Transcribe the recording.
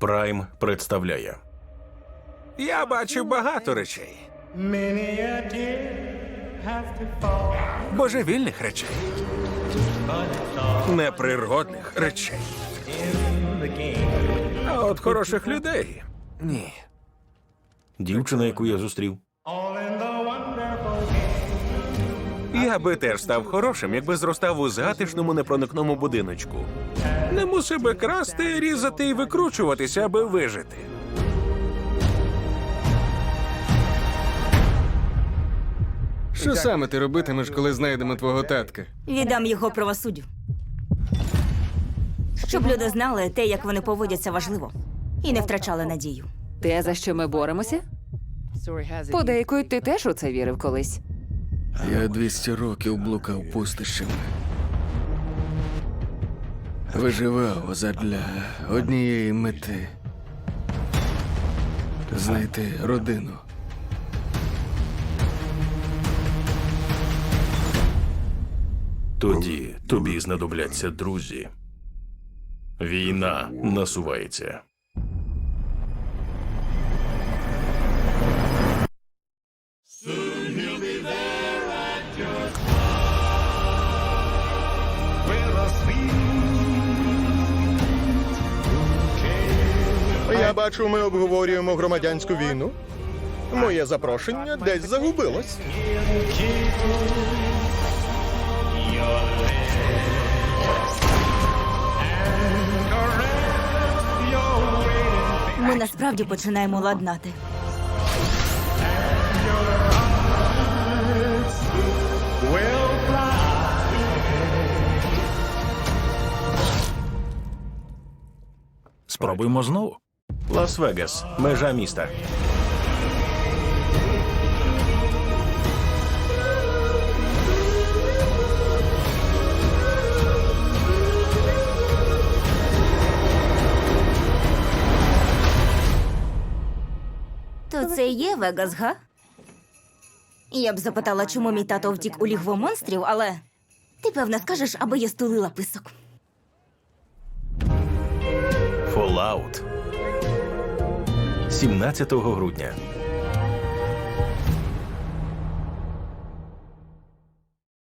Прайм представляє Я бачив багато речей. Божевільних речей. Неприродних речей. А от хороших людей. Ні. дівчина, яку я зустрів. Я би теж став хорошим, якби зростав у затишному непроникному будиночку. Не мусив би красти, різати і викручуватися, аби вижити. Що саме ти робитимеш, коли знайдемо твого татка? Віддам його правосуддю. Щоб люди знали те, як вони поводяться, важливо. І не втрачали надію. Те, за що ми боремося? Подейкують, ти теж у це вірив колись. Я 200 років блукав пустищами. Виживав задля однієї мети. Знайти родину. Тоді тобі знадобляться друзі. Війна насувається. Я бачу, ми обговорюємо громадянську війну. Моє запрошення десь загубилось. Ми насправді починаємо ладнати. Спробуємо знову. Лас-Вегас, межа міста. То це є Вегас, га? Я б запитала, чому мій тато втік у лігво монстрів, але ти певно скажеш, аби я стулила писок. Fallout. 17 грудня